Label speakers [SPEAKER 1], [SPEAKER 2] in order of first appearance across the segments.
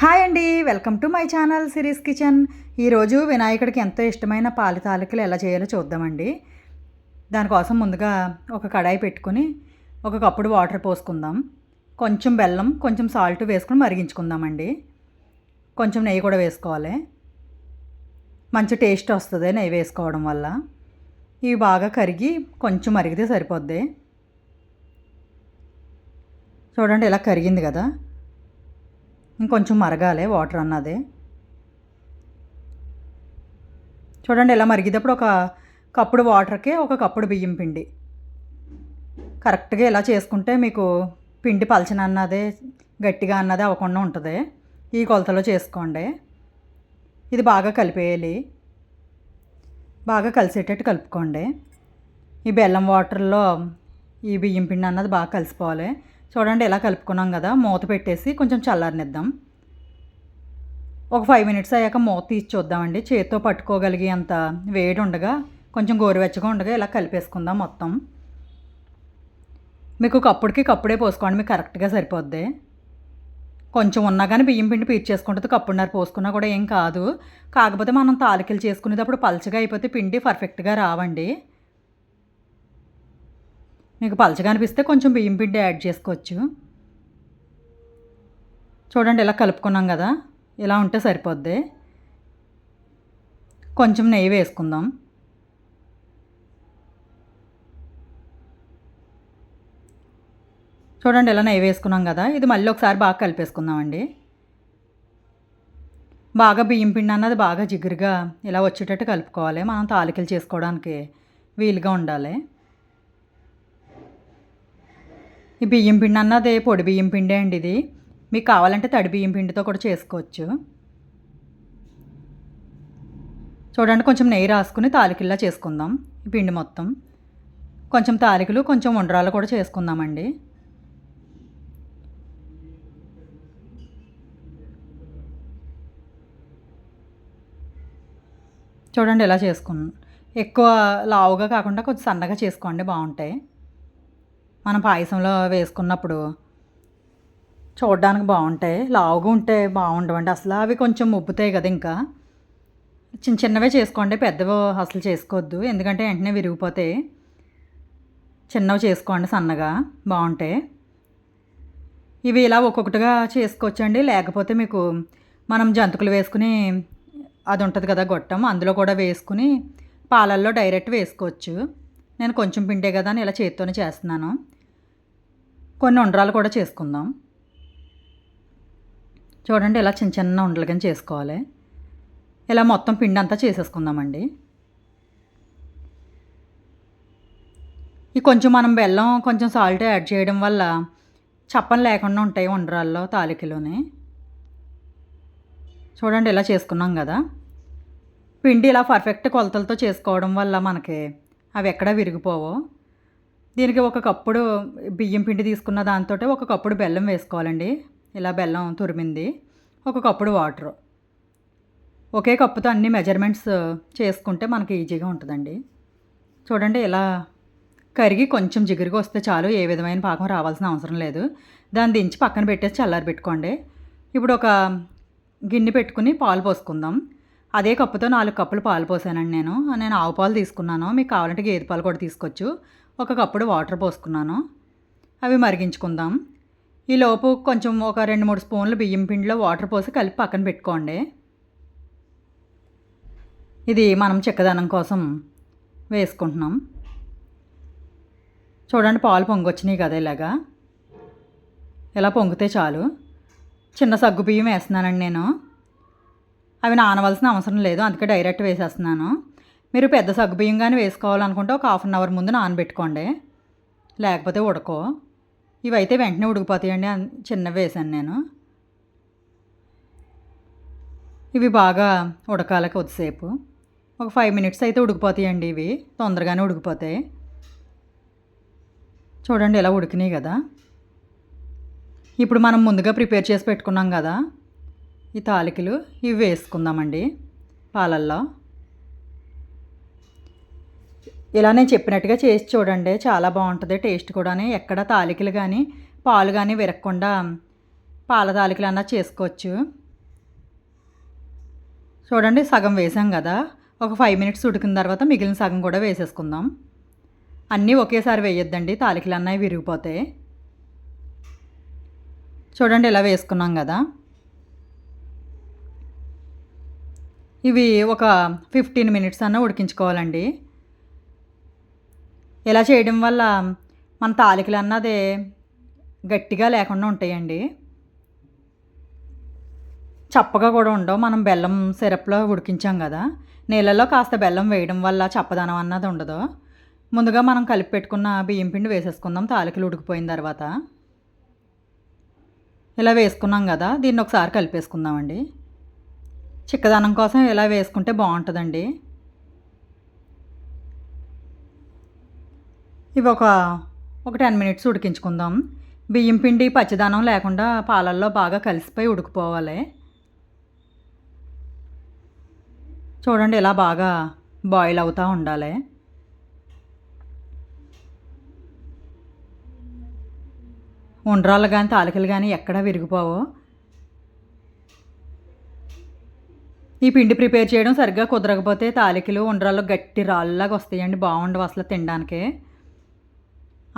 [SPEAKER 1] Hi అండి welcome to my channel Siri's kitchen. ఈరోజు వినాయకుడికి ఎంతో ఇష్టమైన పాలి తాలికలు ఎలా చేయాలో చూద్దామండి. దానికోసం ముందుగా ఒక కడాయి పెట్టుకుని ఒక కప్పుడు వాటర్ పోసుకుందాం. కొంచెం బెల్లం కొంచెం సాల్ట్ వేసుకుని మరిగించుకుందామండి. కొంచెం నెయ్యి కూడా వేసుకోవాలి. మంచి టేస్ట్ వస్తుంది నెయ్యి వేసుకోవడం వల్ల. ఇవి బాగా కరిగి కొంచెం మరిగితే సరిపోద్ది. చూడండి ఇలా కరిగింది కదా. ఇంకొంచెం మరగాలి వాటర్ అన్నది. చూడండి ఇలా మరిగేటప్పుడు ఒక కప్పుడు వాటర్కి ఒక కప్పుడు బియ్యం పిండి. కరెక్ట్గా ఇలా చేసుకుంటే మీకు పిండి పలచన అన్నదే గట్టిగా అన్నది అవ్వకుండా ఉంటుంది. ఈ కొలతలో చేసుకోండి. ఇది బాగా కలిపేయాలి. బాగా కలిసేటట్టు కలుపుకోండి. ఈ బెల్లం వాటర్లో ఈ బియ్యం పిండి అన్నది బాగా కలిసిపోవాలి. చూడండి ఇలా కలుపుకున్నాం కదా మూత పెట్టేసి కొంచెం చల్లారనిద్దాం. ఒక ఫైవ్ మినిట్స్ అయ్యాక మూత తీసి చూద్దామండి. చేతితో పట్టుకోగలిగే అంత వేడి ఉండగా కొంచెం గోరువెచ్చగా ఉండగా ఇలా కలిపేసుకుందాం మొత్తం. మీకు కప్పుడికి కప్పుడే పోసుకోండి మీకు కరెక్ట్గా సరిపోద్ది. కొంచెం ఉన్నా కానీ బియ్యం పిండి పీర్చేసుకుంటుంది కప్పుడున్నర పోసుకున్నా కూడా ఏం కాదు. కాకపోతే మనం తాలికలు చేసుకునేటప్పుడు పలచగా అయిపోతే పిండి పర్ఫెక్ట్గా రావండి. మీకు పలచగా అనిపిస్తే కొంచెం బియ్యం పిండి యాడ్ చేసుకోవచ్చు. చూడండి ఇలా కలుపుకున్నాం కదా. ఇలా ఉంటే సరిపోద్ది. కొంచెం నెయ్యి వేసుకుందాం. చూడండి ఇలా నెయ్యి వేసుకున్నాం కదా. ఇది మళ్ళీ ఒకసారి బాగా కలిపేసుకుందామండి. బాగా బియ్యం పిండి అన్నది బాగా జిగురుగా ఇలా వచ్చేటట్టు కలుపుకోవాలి. మనం తాలికలు చేసుకోవడానికి వీలుగా ఉండాలి. ఈ బియ్యం పిండి అన్నది పొడి బియ్యం పిండే అండి ఇది. మీకు కావాలంటే తడి బియ్యం పిండితో కూడా చేసుకోవచ్చు. చూడండి కొంచెం నెయ్యి రాసుకుని తాలికల్లా చేసుకుందాం ఈ పిండి మొత్తం. కొంచెం తాలికలు కొంచెం ఉండ్రాలు కూడా చేసుకుందామండి. చూడండి ఇలా చేసుకున్నాం. ఎక్కువ లావుగా కాకుండా కొంచెం సన్నగా చేసుకోండి బాగుంటాయి. మనం పాయసంలో వేసుకున్నప్పుడు చూడడానికి బాగుంటాయి లావుగా ఉంటే బాగుండవండి. అసలు అవి కొంచెం ఉబ్బుతాయి కదా ఇంకా. చిన్న చిన్నవే చేసుకోండి పెద్దవి అసలు చేసుకోవద్దు. ఎందుకంటే వెంటనే విరిగిపోతాయి చిన్నవి చేసుకోండి సన్నగా బాగుంటాయి. ఇవి ఇలా ఒక్కొక్కటిగా చేసుకోవచ్చండి. లేకపోతే మీకు మనం జంతుకులు వేసుకుని అది ఉంటుంది కదా గొట్టం అందులో కూడా వేసుకుని పాలల్లో డైరెక్ట్ వేసుకోవచ్చు. నేను కొంచెం పిండే కదా అని ఇలా చేతితోనే చేస్తున్నాను. కొన్ని ఉండరాలు కూడా చేసుకుందాం. చూడండి ఇలా చిన్న చిన్న ఉండలు కానీ చేసుకోవాలి. ఇలా మొత్తం పిండి అంతా చేసేసుకుందామండి. ఈ కొంచెం మనం బెల్లం కొంచెం సాల్ట్ యాడ్ చేయడం వల్ల చప్పని లేకుండా ఉంటాయి ఉండరాల్లో తాలికలోని. చూడండి ఇలా చేసుకున్నాం కదా. పిండి ఇలా పర్ఫెక్ట్ కొలతలతో చేసుకోవడం వల్ల మనకి అవి ఎక్కడా విరిగిపోవు. దీనికి ఒక కప్పుడు బియ్యం పిండి తీసుకున్న దాంతో ఒక కప్పుడు బెల్లం వేసుకోవాలండి. ఇలా బెల్లం తురిమింది. ఒక కప్పుడు వాటర్. ఒకే కప్పుతో అన్ని మెజర్మెంట్స్ చేసుకుంటే మనకి ఈజీగా ఉంటుందండి. చూడండి ఇలా కరిగి కొంచెం జిగురుగా వస్తే చాలు ఏ విధమైన పాకం రావాల్సిన అవసరం లేదు. దాన్ని దించి పక్కన పెట్టేసి చల్లారి పెట్టుకోండి. ఇప్పుడు ఒక గిన్నె పెట్టుకుని పాలు పోసుకుందాం. అదే కప్పుతో నాలుగు కప్పులు పాలు పోసానండి నేను. నేను ఆవు పాలు తీసుకున్నాను. మీకు కావాలంటే గేదె పాలు కూడా తీసుకోవచ్చు. ఒక కప్పుడు వాటర్ పోసుకున్నాను. అవి మరిగించుకుందాం. ఈ లోపు కొంచెం ఒక రెండు మూడు స్పూన్లు బియ్యం పిండిలో వాటర్ పోసి కలిపి పక్కన పెట్టుకోండి. ఇది మనం చిక్కదనం కోసం వేసుకుంటున్నాం. చూడండి పాలు పొంగొచ్చినాయి కదా ఇలాగా. ఇలా పొంగితే చాలు. చిన్న సగ్గు బియ్యం వేస్తున్నానండి నేను. అవి నానవలసిన అవసరం లేదు అందుకే డైరెక్ట్ వేసేస్తున్నాను. మీరు పెద్ద సగ్గుబియ్యం కానీ వేసుకోవాలనుకుంటే ఒక హాఫ్ అన్ అవర్ ముందు నానబెట్టుకోండి. లేకపోతే ఉడకో. ఇవైతే వెంటనే ఉడికిపోతాయండి. చిన్నవి వేసాను నేను. ఇవి బాగా ఉడకాలి కొద్దిసేపు. ఒక ఫైవ్ మినిట్స్ అయితే ఉడికిపోతాయండి ఇవి. తొందరగానే ఉడికిపోతాయి. చూడండి ఇలా ఉడికినాయి కదా. ఇప్పుడు మనం ముందుగా ప్రిపేర్ చేసి పెట్టుకున్నాం కదా. ఈ తాలికలు ఇవి వేసుకుందామండి పాలల్లో. ఇలా నేను చెప్పినట్టుగా చేసి చూడండి. చాలా బాగుంటుంది. టేస్ట్ కూడా ఎక్కడ తాలికలు కానీ పాలు కానీ విరగకుండా పాల తాలికలు అన్నా చేసుకోవచ్చు. చూడండి సగం వేసాం కదా. ఒక ఫైవ్ మినిట్స్ ఉడికిన తర్వాత మిగిలిన సగం కూడా వేసేసుకుందాం. అన్నీ ఒకేసారి వేయొద్దండి. తాలికలు అన్నవి విరిగిపోతాయి చూడండి ఇలా వేసుకున్నాం కదా. ఇవి ఒక ఫిఫ్టీన్ మినిట్స్ అన్న ఉడికించుకోవాలండి. ఇలా చేయడం వల్ల మన తాలికలు అన్నది గట్టిగా లేకుండా ఉంటాయండి. చప్పగా కూడా ఉండవు. మనం బెల్లం సిరప్లో ఉడికించాం కదా నీళ్ళలో కాస్త బెల్లం వేయడం వల్ల చప్పదనం అన్నది ఉండదు. ముందుగా మనం కలిపి పెట్టుకున్న బియ్యం పిండి వేసేసుకుందాం. తాలికలు ఉడికిపోయిన తర్వాత ఇలా వేసుకున్నాం కదా దీన్ని ఒకసారి కలిపేసుకుందామండి. చిక్కదనం కోసం ఇలా వేసుకుంటే బాగుంటుందండి. ఇవి ఒక ఒక టెన్ మినిట్స్ ఉడికించుకుందాం. బియ్యం పిండి పచ్చదనం లేకుండా పాలల్లో బాగా కలిసిపోయి ఉడికిపోవాలి. చూడండి ఇలా బాగా బాయిల్ అవుతూ ఉండాలి. ఉండరాళ్ళు కానీ తాలికలు కానీ ఎక్కడా విరిగిపోవు. ఈ పిండి ప్రిపేర్ చేయడం సరిగ్గా కుదరకపోతే తాలికలు ఉండరాళ్ళు గట్టి రాళ్ళలాగా వస్తాయండి బాగుండవు అసలు తినడానికి.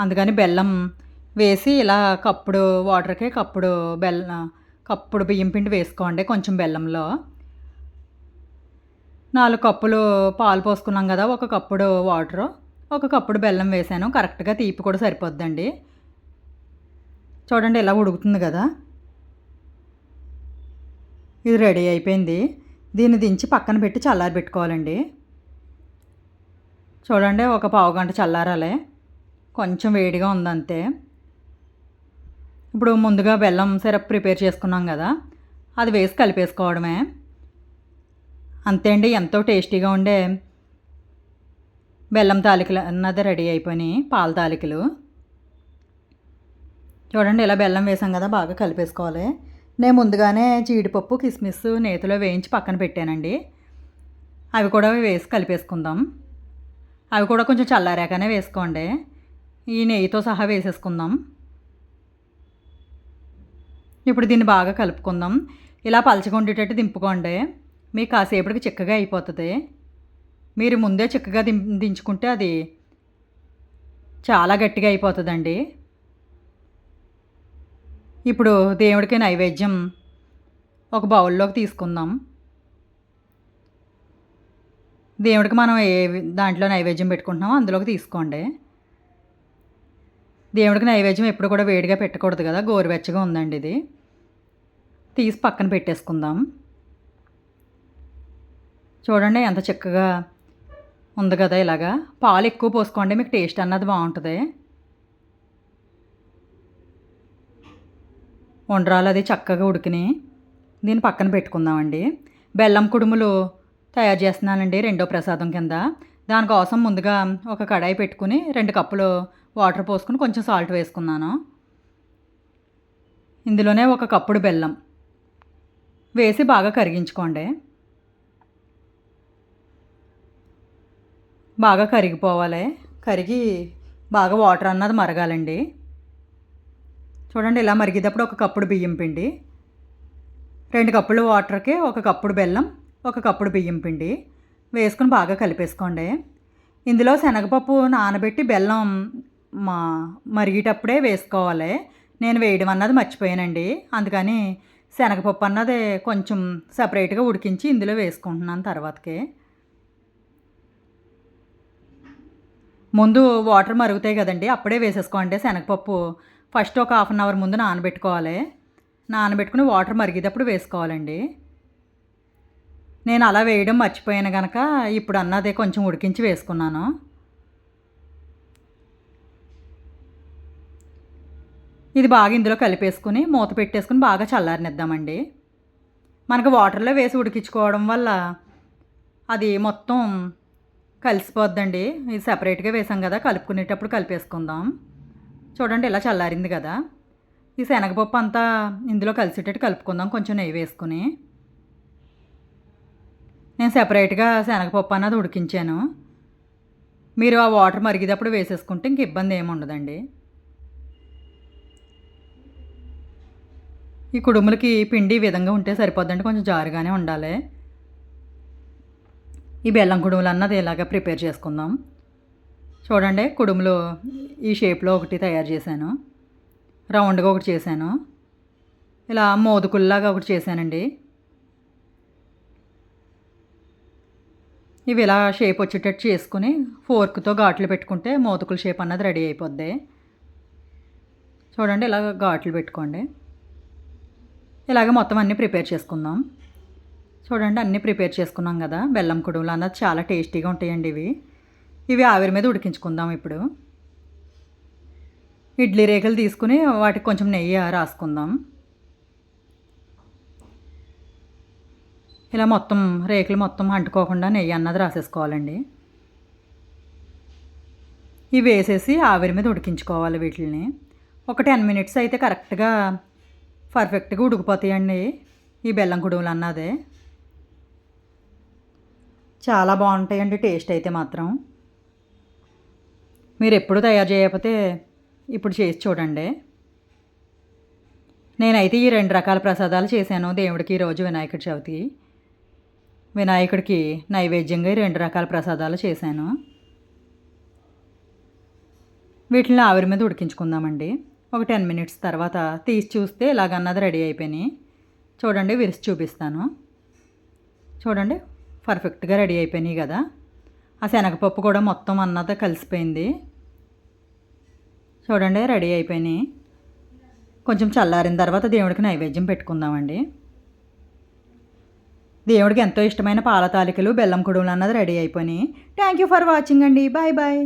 [SPEAKER 1] అందుకని బెల్లం వేసి ఇలా కప్పుడు వాటర్కి కప్పుడు బెల్లం కప్పుడు బియ్యం పిండి వేసుకోండి కొంచెం బెల్లంలో. నాలుగు కప్పులు పాలు పోసుకున్నాం కదా ఒక కప్పుడు వాటరు ఒక కప్పుడు బెల్లం వేసాను. కరెక్ట్గా తీపి కూడా సరిపోద్దండి. చూడండి ఇలా ఉడుకుతుంది కదా. ఇది రెడీ అయిపోయింది. దీన్ని దించి పక్కన పెట్టి చల్లారి పెట్టుకోవాలండి చూడండి ఒక పావు గంట చల్లారాలే. కొంచెం వేడిగా ఉందంతే. ఇప్పుడు ముందుగా బెల్లం సిరప్ ప్రిపేర్ చేసుకున్నాం కదా అది వేసి కలిపేసుకోవడమే. అంతే అండి ఎంతో టేస్టీగా ఉండే బెల్లం తాలికలు అన్నది రెడీ అయిపోయినాయి పాల తాలికలు. చూడండి ఇలా బెల్లం వేసాం కదా బాగా కలిపేసుకోవాలి. నేను ముందుగానే జీడిపప్పు కిస్మిస్ నేతిలో వేయించి పక్కన పెట్టానండి. అవి కూడా వేసి కలిపేసుకుందాం. అవి కూడా కొంచెం చల్లారాకనే వేసుకోండి. ఈ నెయ్యితో సహా వేసేసుకుందాం. ఇప్పుడు దీన్ని బాగా కలుపుకుందాం. ఇలా పలచగా దింపుకోండి. మీకు కాసేపటికి చిక్కగా అయిపోతుంది. మీరు ముందే చిక్కగా దిం దించుకుంటే అది చాలా గట్టిగా అయిపోతుందండి. ఇప్పుడు దేవుడికి నైవేద్యం ఒక బౌల్లోకి తీసుకుందాం. దేవుడికి మనం ఏ దాంట్లో నైవేద్యం పెట్టుకుంటున్నామో అందులోకి తీసుకోండి. దేవుడికి నైవేద్యం ఎప్పుడు కూడా వేడిగా పెట్టకూడదు కదా గోరువెచ్చగా ఉందండి ఇది. తీసి పక్కన పెట్టేసుకుందాం. చూడండి ఎంత చక్కగా ఉంది కదా ఇలాగా. పాలు ఎక్కువ పోసుకోండి మీకు టేస్ట్ అన్నది బాగుంటుంది. ఉండరాలు అది చక్కగా ఉడికిని దీన్ని పక్కన పెట్టుకుందామండి. బెల్లం కుడుములు తయారు చేస్తున్నానండి రెండో ప్రసాదం కింద. దానికోసం ముందుగా ఒక కడాయి పెట్టుకుని రెండు కప్పులు వాటర్ పోసుకుని కొంచెం సాల్ట్ వేసుకున్నాను. ఇందులోనే ఒక కప్పుడు బెల్లం వేసి బాగా కరిగించుకోండి. బాగా కరిగిపోవాలి. కరిగి బాగా వాటర్ అన్నది మరగాలండి. చూడండి ఇలా మరిగేటప్పుడు ఒక కప్పుడు బియ్యం పిండి రెండు కప్పులు వాటర్కి ఒక కప్పుడు బెల్లం ఒక కప్పుడు బియ్యం పిండి. వేసుకుని బాగా కలిపేసుకోండి. ఇందులో శనగపప్పు నానబెట్టి బెల్లం మా మరిగేటప్పుడే వేసుకోవాలి. నేను వేయడం అన్నది మర్చిపోయానండి. అందుకని శనగపప్పు అన్నది కొంచెం సపరేట్గా ఉడికించి ఇందులో వేసుకుంటున్నాను తర్వాతకి. ముందు వాటర్ మరుగుతాయి కదండి అప్పుడే వేసేసుకోండి శనగపప్పు. ఫస్ట్ ఒక హాఫ్ అన్ అవర్ ముందు నానబెట్టుకోవాలి. నానబెట్టుకుని వాటర్ మరిగేటప్పుడు వేసుకోవాలండి. నేను అలా వేయడం మర్చిపోయాను కనుక ఇప్పుడు అన్నదే కొంచెం ఉడికించి వేసుకున్నాను. ఇది బాగా ఇందులో కలిపేసుకుని మూత పెట్టేసుకుని బాగా చల్లారనిద్దామండి. మనకు వాటర్లో వేసి ఉడికించుకోవడం వల్ల అది మొత్తం కలిసిపోద్దండి. ఇది సపరేట్గా వేసాం కదా కలుపుకునేటప్పుడు కలిపేసుకుందాం. చూడండి ఇలా చల్లారింది కదా. ఈ శనగపప్పు అంతా ఇందులో కలిసేటట్టు కలుపుకుందాం కొంచెం నెయ్యి వేసుకుని. నేను సెపరేట్గా శనగపప్పు అన్నది ఉడికించాను. మీరు ఆ వాటర్ మరిగేటప్పుడు వేసేసుకుంటే ఇంక ఇబ్బంది ఏమి ఉండదండి. ఈ కుడుములకి పిండి ఈ విధంగా ఉంటే సరిపోద్దండి కొంచెం జారుగానే ఉండాలి. ఈ బెల్లం కుడుములు అన్నది ఇలాగ ప్రిపేర్ చేసుకుందాం. చూడండి కుడుములు ఈ షేప్లో ఒకటి తయారు చేశాను. రౌండ్గా ఒకటి చేశాను. ఇలా మోదుకుల్లాగా ఒకటి చేశానండి. ఇవి ఇలా షేప్ వచ్చేటట్టు చేసుకుని ఫోర్క్తో ఘాట్లు పెట్టుకుంటే మోదుకుల షేప్ అన్నది రెడీ అయిపోద్ది. చూడండి ఇలా ఘాట్లు పెట్టుకోండి. ఇలాగ మొత్తం అన్నీ ప్రిపేర్ చేసుకుందాం. చూడండి అన్నీ ప్రిపేర్ చేసుకున్నాం కదా బెల్లం కుడుములు అన్నది చాలా టేస్టీగా ఉంటాయండి ఇవి. ఇవి ఆవిరి మీద ఉడికించుకుందాం ఇప్పుడు. ఇడ్లీ రేకులు తీసుకుని వాటికి కొంచెం నెయ్యి రాసుకుందాం. ఇలా మొత్తం రేకులు మొత్తం అంటుకోకుండా నెయ్యి అన్నది రాసేసుకోవాలండి. ఇవి వేసేసి ఆవిరి మీద ఉడికించుకోవాలి వీటిని ఒక టెన్ మినిట్స్ అయితే కరెక్ట్గా పర్ఫెక్ట్గా ఉడికిపోతాయండి ఈ బెల్లం కుడుములు అన్నదే చాలా బాగుంటాయండి టేస్ట్ అయితే మాత్రం. మీరు ఎప్పుడు తయారు చేయకపోతే ఇప్పుడు చేసి చూడండి. నేనైతే ఈ రెండు రకాల ప్రసాదాలు చేశాను దేవుడికి ఈరోజు వినాయకుడి చవితి. వినాయకుడికి నైవేద్యంగా రెండు రకాల ప్రసాదాలు చేశాను. వీటిని ఆవిరి మీద ఉడికించుకుందామండి. ఒక టెన్ మినిట్స్ తర్వాత తీసి చూస్తే ఇలాగన్నది రెడీ అయిపోయినాయి. చూడండి విరిసి చూపిస్తాను. చూడండి పర్ఫెక్ట్గా రెడీ అయిపోయినాయి కదా. ఆ శనగపప్పు కూడా మొత్తం అన్నది కలిసిపోయింది. చూడండి రెడీ అయిపోయినాయి. కొంచెం చల్లారిన తర్వాత దేవుడికి నైవేద్యం పెట్టుకుందామండి. దేవుడికి ఎంతో ఇష్టమైన పాల తాలికలు బెల్లం కుడుములు అన్నది రెడీ అయిపోయినాయి. థ్యాంక్ యూ ఫర్ వాచింగ్ అండి. Bye bye